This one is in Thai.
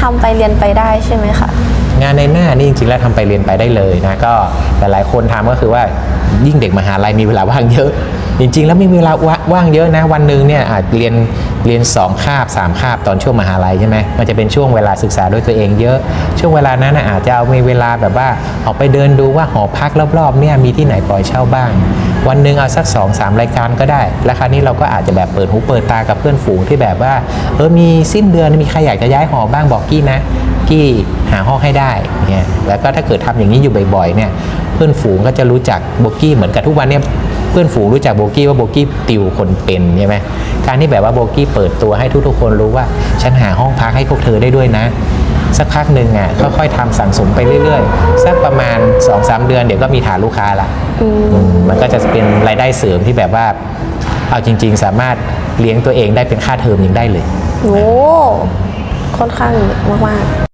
ทำไปเรียนไปได้ใช่ไหมคะงานในหน้านี่จริงๆแล้วทำไปเรียนไปได้เลยนะก็หลายๆคนทำก็คือว่ายิ่งเด็กมหาลัยมีเวลาว่างเยอะ จริง ๆ แล้วมีเวลาว่างเยอะนะวันหนึ่งเนี่ยอาจเรียนเรียน 2 คาบ 3 คาบตอนช่วงมหาลัยใช่ไหมมันจะเป็นช่วงเวลาศึกษาด้วยตัวเองเยอะ ช่วงเวลานั้นอาจจะเอามีเวลาแบบว่าออกไปเดินดูว่าหอพักรอบๆเนี่ยมีที่ไหนปล่อยเช่าบ้าง วันหนึ่งเอาสัก2อสรายการก็ได้ แล้วคราวนี้เราก็อาจจะแบบเปิดหูเปิดตากับเพื่อนฝูงที่แบบว่าเออมีสิ้นเดือนมีใครอยากจะย้ายหอบ้างบอกกี้นะกี้หาห้องให้ได้เนี่ยแล้วก็ถ้าเกิดทำอย่างนี้อยู่บ่อยๆเนี่ยเพื่อนฝูงก็จะรู้จักโบกี้เหมือนกับทุกวันเนี่ยเพื่อนฝูงรู้จักโบกี้ว่าโบกี้ติวคนเป็นใช่ไหมการที่แบบว่าโบกี้เปิดตัวให้ทุกๆคนรู้ว่า ฉันหาห้องพักให้พวกเธอได้ด้วยนะ สักพักหนึ่งอะค่อยๆทำสั่งสมไปเรื่อยๆ สักประมาณ 2-3 เดือนเดี๋ยวก็มีฐานลูกค้าละอืมมันก็จะเป็นรายได้เสริมที่แบบว่า เอาจริง ๆ สามารถเลี้ยงตัวเองได้เป็นค่าเทอมยังได้เลยโอ้ค่อนข้างเยอะมากๆ